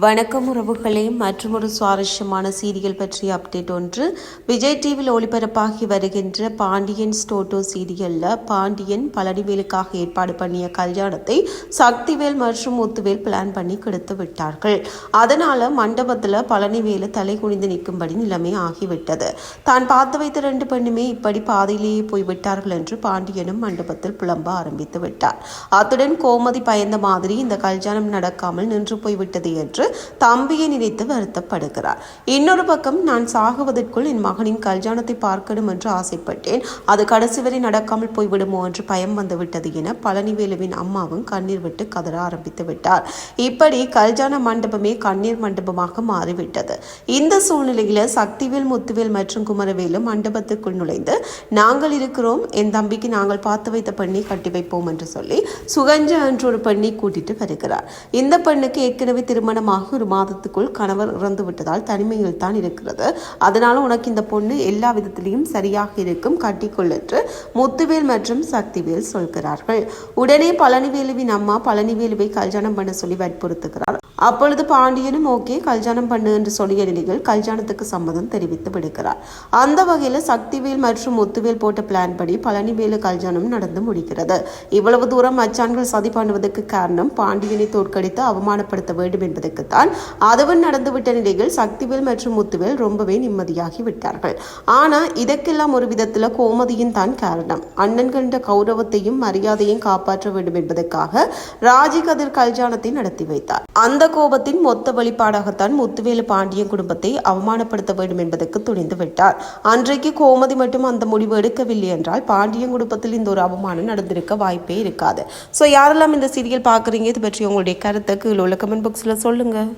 வணக்கம் உறவுகளே. மற்றும் ஒரு சுவாரஸ்யமான சீரியல் பற்றிய அப்டேட் ஒன்று. விஜய் டிவியில் ஒளிபரப்பாகி வருகின்ற பாண்டியன் ஸ்டோட்டோ சீரியலில் பாண்டியன் பழனிவேலுக்காக ஏற்பாடு பண்ணிய கல்யாணத்தை சக்திவேல் மற்றும் முத்துவேல் பிளான் பண்ணி கெடுத்து விட்டார்கள். அதனால மண்டபத்தில் பழனிவேலு தலை குனிந்து நிற்கும்படி நிலைமை ஆகிவிட்டது. தான் பார்த்து வைத்த ரெண்டு பெண்ணுமே இப்படி பாதையிலேயே போய்விட்டார்கள் என்று பாண்டியனும் மண்டபத்தில் புலம்ப ஆரம்பித்து விட்டார். அத்துடன் கோமதி பயந்த மாதிரி இந்த கல்யாணம் நடக்காமல் நின்று போய்விட்டது என்று என்று தம்பியை நினைத்து வருத்தப்படுகிறார். இன்னொரு பக்கம் நான் சாகுவதற்குள் என் மகனின் கல்யாணத்தை பார்க்கணும் என்று ஆசைப்பட்டேன். அது கடைசி வரை நடக்காமல் போய்விடுமோ என்று பயம் வந்துவிட்டது என பழனிவேலுவின் அம்மாவும் கண்ணீர் விட்டு கதற ஆரம்பித்து விட்டார். இப்படி கல்யாண மண்டபமே கண்ணீர் மண்டபமாக மாறிவிட்டது. இந்த சூழ்நிலையில சக்திவேல் முத்துவேல் மற்றும் குமரவேலு மண்டபத்துக்குள் நுழைந்து நாங்கள் இருக்கிறோம். என் தம்பிக்கு நாங்கள் பார்த்து வைத்த பெண்ணை கட்டி வைப்போம் என்று சொல்லி சுகஞ்ச என்று ஒரு பெண்ணை கூட்டிட்டு வருகிறார். இந்த பெண்ணுக்கு ஏற்கனவே திருமணம் அதிகமாக ஒரு மாதத்துக்குள் கணவர் இறந்து விட்டதால் தனிமையில் தான் இருக்கிறது. அதனால உனக்கு இந்த பொண்ணு எல்லா விதத்திலையும் சரியாக இருக்கும். கட்டிக்கொள்ளற்று முத்துவேல் மற்றும் சக்திவேல் சொல்கிறார்கள். உடனே பழனிவேலுவின் அம்மா பழனிவேலுவை கல்யாணம் பண்ண சொல்லி வற்புறுத்துகிறார். அப்பொழுது பாண்டியனும் ஓகே கல்யாணம் பண்ணு என்று சொல்லிய நிலையில் கல்யாணத்துக்கு சம்மதம் தெரிவித்து விடுகிறார். அந்த வகையில் சக்திவேல் மற்றும் முத்துவேல் போட்ட பிளான் படி பழனிவேலு கல்யாணம் நடந்து முடிகிறது. இவ்வளவு தூரம் மச்சான்கள் சதி பண்ணுவதற்கு காரணம் பாண்டியனை தோற்கடித்து அவமானப்படுத்த வேண்டும் என்பதற்குத்தான் அதுவும் நடந்துவிட்ட நிலையில் சக்திவேல் மற்றும் முத்துவேல் ரொம்பவே நிம்மதியாகி விட்டார்கள். ஆனால் இதற்கெல்லாம் ஒரு விதத்தில் கோமதியின் தான் காரணம். அண்ணன் கண்ட கௌரவத்தையும் மரியாதையும் காப்பாற்ற வேண்டும் என்பதற்காக ராஜி கதிர் கல்யாணத்தை நடத்தி வைத்தார். அந்த கோபத்தின் மொத்த வெளிப்பாடாகத்தான் முத்துவேலு பாண்டியன் குடும்பத்தை அவமானப்படுத்த வேண்டும் என்பதற்கு துணிந்து விட்டார். அன்றைக்கு கோமதி மட்டும் அந்த முடிவு எடுக்கவில்லை என்றால் பாண்டியன் குடும்பத்தில் இந்த ஒரு அவமானம் நடந்திருக்க வாய்ப்பே இருக்காது. ஸோ யாரெல்லாம் இந்த சீரியல் பார்க்குறீங்க இது பற்றி உங்களுடைய கருத்தை கீழே உள்ள கமெண்ட் பாக்ஸில் சொல்லுங்கள்